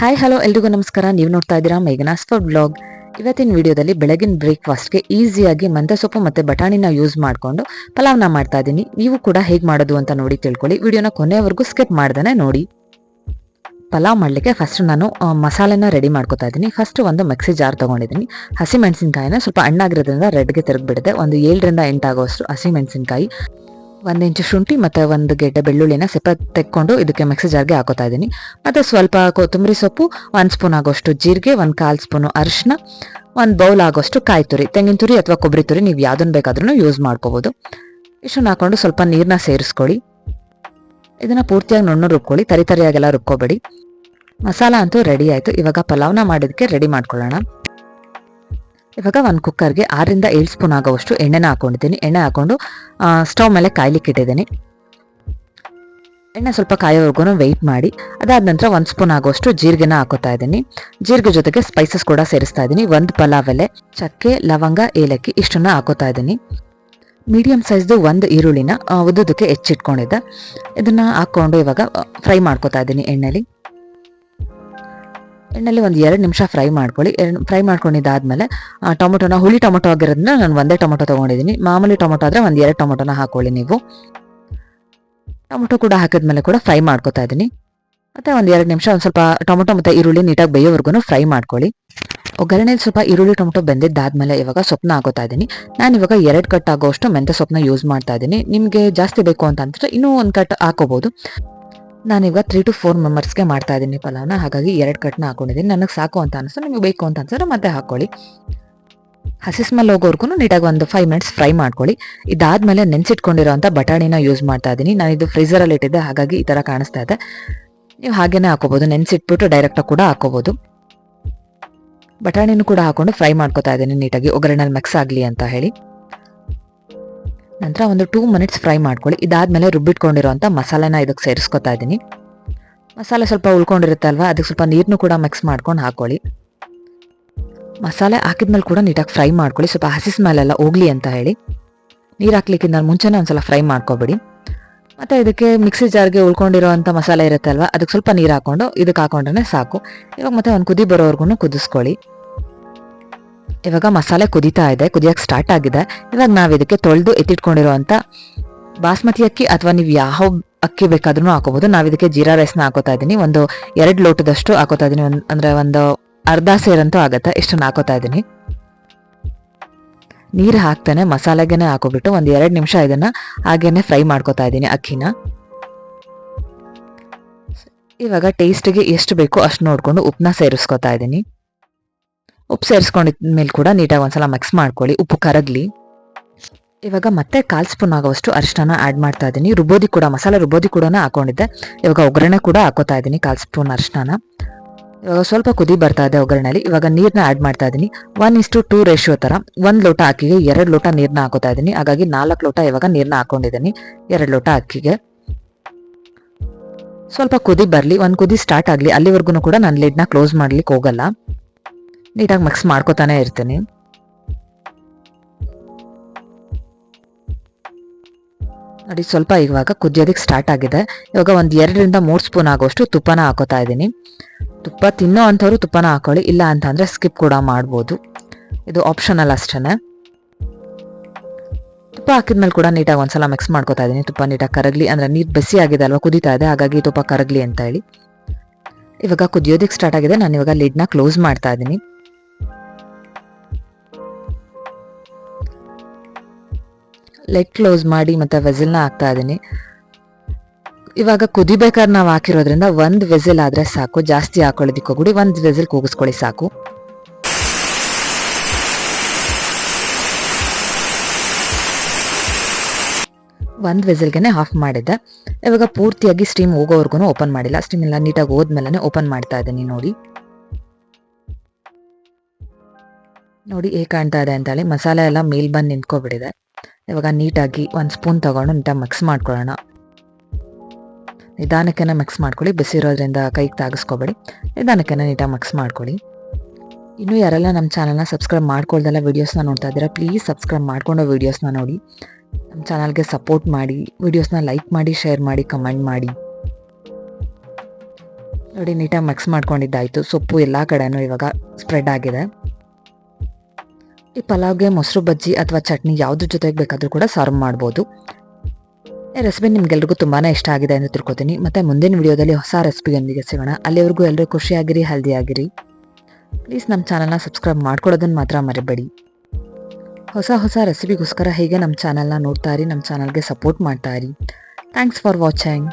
Hi hello ಎಲ್ರಿಗೂ ನಮಸ್ಕಾರ. ನೀವು ನೋಡ್ತಾ ಇದ್ದೀರಾ ಮೇಘನಾಸ್ ಫಾರ್ ಬ್ಲಾಗ್. ಇವತ್ತಿನ ವಿಡಿಯೋದಲ್ಲಿ ಬೆಳಗಿನ ಬ್ರೇಕ್ಫಾಸ್ಟ್ಗೆ ಈಸಿಯಾಗಿ ಮಂತೆ ಸೊಪ್ಪು ಮತ್ತು ಬಟಾಣಿನ ಯೂಸ್ ಮಾಡಿಕೊಂಡು ಪಲಾವ್ನ ಮಾಡ್ತಾ ಇದ್ದೀನಿ. ನೀವು ಕೂಡ ಹೇಗೆ ಮಾಡೋದು ಅಂತ ನೋಡಿ ತಿಳ್ಕೊಳ್ಳಿ. ವಿಡಿಯೋನ ಕೊನೆಯವರೆಗೂ ಸ್ಕಿಪ್ ಮಾಡ್ದೇ ನೋಡಿ. ಪಲಾವ್ ಮಾಡಲಿಕ್ಕೆ ಫಸ್ಟ್ ನಾನು ಮಸಾಲೆನ ರೆಡಿ ಮಾಡ್ಕೊತಾ ಇದ್ದೀನಿ. ಫಸ್ಟ್ ಒಂದು ಮಿಕ್ಸಿ ಜಾರ್ ತೊಗೊಂಡಿದ್ದೀನಿ. ಹಸಿಮೆಣಸಿನ್ಕಾಯಿನ ಸ್ವಲ್ಪ ಹಣ್ಣಾಗಿರೋದ್ರಿಂದ ರೆಡ್ಗೆ ತಿರುಗಿಬಿಡುತ್ತೆ. ಒಂದು ಏಳರಿಂದ ಎಂಟಾಗುವಷ್ಟು ಹಸಿಮೆಣಸಿನ್ಕಾಯಿ ಒಂದು ಇಂಚು ಶುಂಠಿ ಮತ್ತು ಒಂದು ಗೆಡ್ಡೆ ಬೆಳ್ಳುಳ್ಳಿನ ಸ್ವಲ್ಪ ತೆಕ್ಕೊಂಡು ಇದಕ್ಕೆ ಮಿಕ್ಸಿ ಜಾರ್ಗೆ ಹಾಕೋತಾ ಇದ್ದೀನಿ. ಮತ್ತು ಸ್ವಲ್ಪ ಕೊತ್ತಂಬರಿ ಸೊಪ್ಪು, ಒಂದು ಸ್ಪೂನ್ ಆಗೋಷ್ಟು ಜೀರಿಗೆ, ಒಂದು ಕಾಲು ಸ್ಪೂನು ಅರಿಶಿನ, ಒಂದು ಬೌಲ್ ಆಗೋಷ್ಟು ಕಾಯಿ ತುರಿ, ತೆಂಗಿನ ತುರಿ ಅಥವಾ ಕೊಬ್ಬರಿ ತುರಿ ನೀವು ಯಾವುದನ್ನು ಬೇಕಾದ್ರೂ ಯೂಸ್ ಮಾಡ್ಕೋಬೋದು. ಇಷ್ಟನ್ನು ಹಾಕೊಂಡು ಸ್ವಲ್ಪ ನೀರನ್ನ ಸೇರಿಸ್ಕೊಳ್ಳಿ. ಇದನ್ನು ಪೂರ್ತಿಯಾಗಿ ನುಣ್ಣು ರುಬ್ಕೊಳ್ಳಿ, ತರಿ ತರಿಯಾಗೆಲ್ಲ ರುಬ್ಕೋಬೇಡಿ. ಮಸಾಲ ಅಂತೂ ರೆಡಿ ಆಯಿತು. ಇವಾಗ ಪಲಾವ್ನ ಮಾಡೋದಕ್ಕೆ ರೆಡಿ ಮಾಡ್ಕೊಳ್ಳೋಣ. ಇವಾಗ ಒಂದು ಕುಕ್ಕರ್ಗೆ ಆರರಿಂದ ಏಳು ಸ್ಪೂನ್ ಆಗೋವಷ್ಟು ಎಣ್ಣೆನ ಹಾಕೊಂಡಿದ್ದೀನಿ. ಎಣ್ಣೆ ಹಾಕೊಂಡು ಸ್ಟವ್ ಮೇಲೆ ಕಾಯ್ಲಿಕ್ಕೆ ಇಟ್ಟಿದ್ದೀನಿ. ಎಣ್ಣೆ ಸ್ವಲ್ಪ ಕಾಯೋವರೆಗೂ ವೆಯ್ಟ್ ಮಾಡಿ. ಅದಾದ ನಂತರ ಒಂದು ಸ್ಪೂನ್ ಆಗುವಷ್ಟು ಜೀರಿಗೆನ ಹಾಕೋತಾ ಇದ್ದೀನಿ. ಜೀರಿಗೆ ಜೊತೆಗೆ ಸ್ಪೈಸಸ್ ಕೂಡ ಸೇರಿಸ್ತಾ ಇದ್ದೀನಿ. ಒಂದು ಪಲಾವ್ ಎಲೆ ಚಕ್ಕೆ, ಲವಂಗ, ಏಲಕ್ಕಿ ಇಷ್ಟನ್ನು ಹಾಕೋತಾ ಇದ್ದೀನಿ. ಮೀಡಿಯಂ ಸೈಜ್ದು ಒಂದು ಈರುಳ್ಳಿನ ಉದ್ದುದಕ್ಕೆ ಹೆಚ್ಚಿಟ್ಕೊಂಡಿದ್ದೆ. ಇದನ್ನು ಹಾಕ್ಕೊಂಡು ಇವಾಗ ಫ್ರೈ ಮಾಡ್ಕೋತಾ ಇದ್ದೀನಿ ಎಣ್ಣೆಲಿ. ಎಣ್ಣೆಲಿ ಒಂದು ಎರಡು ನಿಮಿಷ ಫ್ರೈ ಮಾಡ್ಕೊಳ್ಳಿ. ಫ್ರೈ ಮಾಡ್ಕೊಂಡಿದ್ದಾದ್ಮೇಲೆ ಟೊಮೊಟೊನ, ಹುಳಿ ಟೊಮೊಟೊ ಆಗಿರೋದನ್ನ ನಾನು ಒಂದೇ ಟೊಮೊಟೊ ತೊಗೊಂಡಿದ್ದೀನಿ ಮಾಮೂಲಿ ಟೊಮೊಟೊ ಆದರೆ ಒಂದು ಎರಡು ಟೊಮೊಟೊನ ಹಾಕೊಳ್ಳಿ ನೀವು. ಟೊಮೊಟೊ ಕೂಡ ಹಾಕಿದ್ಮೇಲೆ ಕೂಡ ಫ್ರೈ ಮಾಡ್ಕೊತಾ ಇದ್ದೀನಿ ಮತ್ತೆ ಒಂದು ಎರಡು ನಿಮಿಷ ಒಂದು ಸ್ವಲ್ಪ ಟೊಮೊಟೊ ಮತ್ತು ಈರುಳ್ಳಿ ನೀಟಾಗಿ ಬೇಯೋವರೆಗೂ ಫ್ರೈ ಮಾಡ್ಕೊಳ್ಳಿ. ಒಗ್ಗರಣೆಲಿ ಸ್ವಲ್ಪ ಈರುಳ್ಳಿ ಟೊಮೊಟೊ ಬೆಂದಿದ್ದಾದ್ಮೇಲೆ ಇವಾಗ ಸೊಪ್ಪನ್ನ ಹಾಕೋತಾ ಇದ್ದೀನಿ ನಾನು ಇವಾಗ ಎರಡು ಕಟ್ ಆಗೋಷ್ಟು ಮೆಂತ್ಯ ಸೊಪ್ಪನ್ನ ಯೂಸ್ ಮಾಡ್ತಾ ಇದ್ದೀನಿ ನಿಮಗೆ ಜಾಸ್ತಿ ಬೇಕು ಅಂತಂದರೆ ಇನ್ನೂ ಒಂದು ಕಟ್ ಹಾಕೋಬಹುದು ನಾನೀಗ ತ್ರೀ ಟು ಫೋರ್ ಮೆಂಬರ್ಸ್ಗೆ ಮಾಡ್ತಾ ಇದ್ದೀನಿ ಪಲಾವ್ನ. ಹಾಗಾಗಿ ಎರಡು ಕಟ್ನ ಹಾಕೊಂಡಿದ್ದೀನಿ. ನನಗೆ ಸಾಕು ಅಂತ ಅನಿಸ್ತು ನಿಮಗೆ ಬೇಕು ಅಂತ ಅನ್ಸಿದ್ರೆ ಮತ್ತೆ ಹಾಕೊಳ್ಳಿ. ಹಸಿ ಸ್ಮೆಲ್ ಹೋಗೋರ್ಗು ನೀಟಾಗಿ ಒಂದು ಫೈವ್ ಮಿನಿಟ್ಸ್ ಫ್ರೈ ಮಾಡ್ಕೊಳ್ಳಿ. ಇದಾದ್ಮೇಲೆ ನೆನ್ಸಿಟ್ಕೊಂಡಿರೋಂಥ ಬಟಾಣಿನ ಯೂಸ್ ಮಾಡ್ತಾ ಇದ್ದೀನಿ. ನಾನು ಇದು ಫ್ರೀಸರಲ್ಲಿ ಇಟ್ಟಿದ್ದೆ, ಹಾಗಾಗಿ ಈ ಥರ ಕಾಣಿಸ್ತಾ ಇದೆ. ನೀವು ಹಾಗೇನೆ ಹಾಕೋಬಹುದು ನೆನ್ಸಿಟ್ಬಿಟ್ಟು ಡೈರೆಕ್ಟಾಗಿ ಕೂಡ ಹಾಕೋಬಹುದು ಬಟಾಣಿನೂ ಕೂಡ ಹಾಕೊಂಡು ಫ್ರೈ ಮಾಡ್ಕೊತಾ ಇದ್ದೀನಿ ನೀಟಾಗಿ. ಒಗ್ಗರಣೆ ಮಿಕ್ಸ್ ಆಗಲಿ ಅಂತ ಹೇಳಿ. ನಂತರ ಒಂದು ಟೂ ಮಿನಿಟ್ಸ್ ಫ್ರೈ ಮಾಡ್ಕೊಳ್ಳಿ. ಇದಾದಮೇಲೆ ರುಬ್ಬಿಟ್ಕೊಂಡಿರೋಂಥ ಮಸಾಲೆನ ಇದಕ್ಕೆ ಸೇರಿಸ್ಕೊತಾ ಇದ್ದೀನಿ. ಮಸಾಲೆ ಸ್ವಲ್ಪ ಉಳ್ಕೊಂಡಿರುತ್ತೆ ಅಲ್ವಾ ಅದಕ್ಕೆ ಸ್ವಲ್ಪ ನೀರನ್ನು ಕೂಡ ಮಿಕ್ಸ್ ಮಾಡ್ಕೊಂಡು ಹಾಕೊಳ್ಳಿ. ಮಸಾಲೆ ಹಾಕಿದ್ಮೇಲೆ ಕೂಡ ನೀಟಾಗಿ ಫ್ರೈ ಮಾಡ್ಕೊಳ್ಳಿ. ಸ್ವಲ್ಪ ಹಸಿ ಸ್ಮೆಲ್ ಎಲ್ಲ ಹೋಗ್ಲಿ ಅಂತ ಹೇಳಿ. ನೀರು ಹಾಕ್ಲಿಕ್ಕಿಂತ ಮುಂಚೆನೇ ಒಂದ್ಸಲ ಫ್ರೈ ಮಾಡ್ಕೊಬೇಡಿ. ಮತ್ತು ಇದಕ್ಕೆ ಮಿಕ್ಸಿ ಜಾರ್ಗೆ ಉಳ್ಕೊಂಡಿರೋವಂಥ ಮಸಾಲೆ ಇರುತ್ತಲ್ವ, ಅದಕ್ಕೆ ಸ್ವಲ್ಪ ನೀರು ಹಾಕೊಂಡು ಇದಕ್ಕೆ ಹಾಕೊಂಡ್ರೆ ಸಾಕು. ಇವಾಗ ಮತ್ತೆ ಒಂದು ಕುದಿ ಬರೋವರೆಗೂ ಕುದಿಸ್ಕೊಳ್ಳಿ. ಇವಾಗ ಮಸಾಲೆ ಕುದೀತಾ ಇದೆ ಕುದಿಯಕ್ಕೆ ಸ್ಟಾರ್ಟ್ ಆಗಿದೆ. ಇವಾಗ ನಾವು ಇದಕ್ಕೆ ತೊಳೆದು ಎತ್ತಿಟ್ಕೊಂಡಿರುವಂಥ ಬಾಸ್ಮತಿ ಅಕ್ಕಿ ಅಥವಾ ನೀವು ಯಾವ ಅಕ್ಕಿ ಬೇಕಾದ್ರೂ ಹಾಕೋಬಹುದು ನಾವು ಇದಕ್ಕೆ ಜೀರಾ ರೈಸ್ನ ಹಾಕೋತಾ ಇದ್ದೀನಿ ಒಂದು ಎರಡು ಲೋಟದಷ್ಟು ಹಾಕೋತಾ ಇದ್ದೀನಿ ಒಂದು ಅಂದರೆ ಒಂದು ಅರ್ಧ ಸೇರಂತೂ ಆಗುತ್ತೆ. ಇಷ್ಟನ್ನು ಹಾಕೋತಾ ಇದ್ದೀನಿ ನೀರು ಹಾಕ್ತಾನೆ, ಮಸಾಲೆಗೆನೆ ಹಾಕೋಬಿಟ್ಟು ಒಂದು ಎರಡು ನಿಮಿಷ ಇದನ್ನು ಹಾಗೇನೆ ಫ್ರೈ ಮಾಡ್ಕೋತಾ ಇದ್ದೀನಿ ಅಕ್ಕಿನ. ಇವಾಗ ಟೇಸ್ಟಿಗೆ ಎಷ್ಟು ಬೇಕೋ ಅಷ್ಟು ನೋಡಿಕೊಂಡು ಉಪ್ಪನ್ನ ಸೇರಿಸ್ಕೊತಾ ಇದ್ದೀನಿ ಉಪ್ಪು ಸೇರಿಸ್ಕೊಂಡಿದ್ಮೇಲೆ ಕೂಡ ನೀಟಾಗಿ ಒಂದ್ಸಲ ಮಿಕ್ಸ್ ಮಾಡ್ಕೊಳ್ಳಿ. ಉಪ್ಪು, ಕರಗ್ಲಿ. ಇವಾಗ ಮತ್ತೆ ಕಾಲ್ ಸ್ಪೂನ್ ಆಗೋವಷ್ಟು ಅರಿಶಿನ ಆ್ಯಡ್ ಮಾಡ್ತಾ ಇದ್ದೀನಿ. ರುಬೋದಿ ಕೂಡ, ಮಸಾಲೆ ರುಬೋದಿ ಕೂಡ ಹಾಕೊಂಡಿದ್ದೆ. ಇವಾಗ ಒಗ್ಗರಣೆ ಕೂಡ ಹಾಕೋತಾ ಇದ್ದೀನಿ, ಕಾಲ್ ಸ್ಪೂನ್ ಅರಿಶಿನ ಇವಾಗ ಸ್ವಲ್ಪ ಕುದಿ ಬರ್ತಾ ಇದೆ ಒಗ್ಗರಣೆಯಲ್ಲಿ ಇವಾಗ ನೀರನ್ನ ಆ್ಯಡ್ ಮಾಡ್ತಾ ಇದ್ದೀನಿ. ಒನ್ ಇಷ್ಟು ಟೂ ರೇಷಿಯೋ ಥರ ಒಂದು ಲೋಟ ಅಕ್ಕಿಗೆ ಎರಡು ಲೋಟ ನೀರನ್ನ ಹಾಕೋತಾ ಇದ್ದೀನಿ. ಹಾಗಾಗಿ ನಾಲ್ಕು ಲೋಟ ಇವಾಗ ನೀರನ್ನ ಹಾಕೊಂಡಿದ್ದೀನಿ. ಎರಡು ಲೋಟ ಅಕ್ಕಿಗೆ. ಸ್ವಲ್ಪ ಕುದಿ ಬರಲಿ. ಒಂದು ಕುದಿ ಸ್ಟಾರ್ಟ್ ಆಗಲಿ. ಅಲ್ಲಿವರೆಗೂ ಕೂಡ ನಾನು ಲಿಡ್ನ ಕ್ಲೋಸ್ ಮಾಡ್ಲಿಕ್ಕೆ ಹೋಗಲ್ಲ. ನೀಟಾಗಿ ಮಿಕ್ಸ್ ಮಾಡ್ಕೋತಾನೆ ಇರ್ತೀನಿ. ನೋಡಿ, ಸ್ವಲ್ಪ ಇವಾಗ ಕುದಿಯೋದಕ್ಕೆ ಸ್ಟಾರ್ಟ್ ಆಗಿದೆ. ಇವಾಗ ಒಂದು ಎರಡರಿಂದ ಮೂರು ಸ್ಪೂನ್ ಆಗೋಷ್ಟು ತುಪ್ಪನ ಹಾಕೋತಾ ಇದ್ದೀನಿ. ತುಪ್ಪ ತಿನ್ನೋ ಅಂಥವ್ರು ತುಪ್ಪನ ಹಾಕೊಳ್ಳಿ, ಇಲ್ಲ ಅಂತಂದ್ರೆ ಸ್ಕಿಪ್ ಕೂಡ ಮಾಡ್ಬೋದು. ಇದು ಆಪ್ಷನಲ್ ಅಷ್ಟೇ ತುಪ್ಪ ಹಾಕಿದ್ಮೇಲೆ ಕೂಡ ನೀಟಾಗಿ ಒಂದ್ಸಲ ಮಿಕ್ಸ್ ಮಾಡ್ಕೋತಾ ಇದ್ದೀನಿ. ತುಪ್ಪ ನೀಟಾಗಿ ಕರಗ್ಲಿ, ಅಂದರೆ ನೀರು ಬಿಸಿ ಆಗಿದೆ ಅಲ್ವಾ, ಕುದೀತಾ ಇದೆ, ಹಾಗಾಗಿ ತುಪ್ಪ ಕರಗ್ಲಿ ಅಂತ ಹೇಳಿ. ಇವಾಗ ಕುದಿಯೋದಕ್ಕೆ ಸ್ಟಾರ್ಟ್ ಆಗಿದೆ. ನಾನು ಇವಾಗ ಲಿಡ್ನ ಕ್ಲೋಸ್ ಮಾಡ್ತಾ ಇದ್ದೀನಿ. ಲೆಗ್ ಕ್ಲೋಸ್ ಮಾಡಿ ಮತ್ತೆ ವೆಸಿಲ್ನ ಹಾಕ್ತಾ ಇದ್ದೀನಿ. ಇವಾಗ ಕುದಿಬೇಕಾದ್ರೆ ನಾವು ಹಾಕಿರೋದ್ರಿಂದ ಒಂದು ವೆಸಲ್ ಆದರೆ ಸಾಕು, ಜಾಸ್ತಿ ಹಾಕೊಳ್ಳೋದಿಕ್ಕೆ ಹೋಗ್ಬಿಡಿ ಒಂದು ವೆಸಲ್ ಕೂಗಿಸ್ಕೊಳ್ಳಿ ಸಾಕು. ಒಂದು ವೆಸಲ್ಗೆನೆ ಆಫ್ ಮಾಡಿದ್ದೆ. ಇವಾಗ ಪೂರ್ತಿಯಾಗಿ ಸ್ಟೀಮ್ ಹೋಗೋವರೆಗೂ ಓಪನ್ ಮಾಡಿಲ್ಲ. ಸ್ಟೀಮ್ ಎಲ್ಲ ನೀಟಾಗಿ ಹೋದ್ಮೇಲೆ ಓಪನ್ ಮಾಡ್ತಾ ಇದ್ದೀನಿ ನೋಡಿ. ನೋಡಿ ಹೇಗೆ ಕಾಣ್ತಾ ಇದೆ ಅಂತ ಹೇಳಿ. ಮಸಾಲೆ ಎಲ್ಲ ಮೇಲ್ ಬಂದು ನಿಂತ್ಕೊಬಿಟ್ಟಿದೆ. ಇವಾಗ ನೀಟಾಗಿ ಒಂದು ಸ್ಪೂನ್ ತಗೊಂಡು ನೀಟಾಗಿ ಮಿಕ್ಸ್ ಮಾಡ್ಕೊಳ್ಳೋಣ. ನಿಧಾನಕ್ಕೆ ಮಿಕ್ಸ್ ಮಾಡ್ಕೊಳ್ಳಿ ಬಿಸಿರೋದ್ರಿಂದ ಕೈಗೆ ತಾಗಿಸ್ಕೊಬೇಡಿ. ನಿಧಾನಕ್ಕೆ ನೀಟಾಗಿ ಮಿಕ್ಸ್ ಮಾಡ್ಕೊಳ್ಳಿ. ಇನ್ನೂ ಯಾರೆಲ್ಲ ನಮ್ಮ ಚಾನಲ್ನ ಸಬ್ಸ್ಕ್ರೈಬ್ ಮಾಡ್ಕೊಳ್ದೆಲ್ಲ ವೀಡಿಯೋಸ್ನ ನೋಡ್ತಾ ಇದ್ದೀರಾ ಪ್ಲೀಸ್ ಸಬ್ಸ್ಕ್ರೈಬ್ ಮಾಡ್ಕೊಂಡು ವೀಡಿಯೋಸ್ನ ನೋಡಿ. ನಮ್ಮ ಚಾನಲ್ಗೆ ಸಪೋರ್ಟ್ ಮಾಡಿ ವೀಡಿಯೋಸ್ನ ಲೈಕ್ ಮಾಡಿ ಶೇರ್ ಮಾಡಿ ಕಮೆಂಟ್ ಮಾಡಿ. ನೋಡಿ, ನೀಟಾಗಿ ಮಿಕ್ಸ್ ಮಾಡ್ಕೊಂಡಿದ್ದಾಯಿತು. ಸೊಪ್ಪು ಎಲ್ಲ ಕಡೆನೂ ಇವಾಗ ಸ್ಪ್ರೆಡ್ ಆಗಿದೆ. ಈ ಪಲಾವ್ಗೆ ಮೊಸರು, ಬಜ್ಜಿ ಅಥವಾ ಚಟ್ನಿ ಯಾವುದ್ರ ಜೊತೆಗೆ ಬೇಕಾದರೂ ಕೂಡ ಸರ್ವ್ ಮಾಡ್ಬೋದು. ಈ ರೆಸಿಪಿ ನಿಮ್ಗೆಲ್ರಿಗೂ ತುಂಬಾ ಇಷ್ಟ ಆಗಿದೆ ಎಂದು ತಿಳ್ಕೊತೀನಿ. ಮತ್ತೆ ಮುಂದಿನ ವಿಡಿಯೋದಲ್ಲಿ ಹೊಸ ರೆಸಿಪಿಯೊಂದಿಗೆ ಸಿಗೋಣ. ಅಲ್ಲಿವರೆಗೂ ಎಲ್ಲರೂ ಖುಷಿಯಾಗಿರಿ ಹೆಲ್ದಿ ಆಗಿರಿ ಪ್ಲೀಸ್ ನಮ್ಮ ಚಾನಲ್ನ ಸಬ್ಸ್ಕ್ರೈಬ್ ಮಾಡ್ಕೊಳ್ಳೋದನ್ನು ಮಾತ್ರ ಮರಿಬೇಡಿ. ಹೊಸ ಹೊಸ ರೆಸಿಪಿಗೋಸ್ಕರ ಹೀಗೆ ನಮ್ಮ ಚಾನಲ್ನ ನೋಡ್ತಾ ಇರಿ ನಮ್ಮ ಚಾನಲ್ಗೆ ಸಪೋರ್ಟ್ ಮಾಡ್ತಾ ಇರಿ. Thanks for watching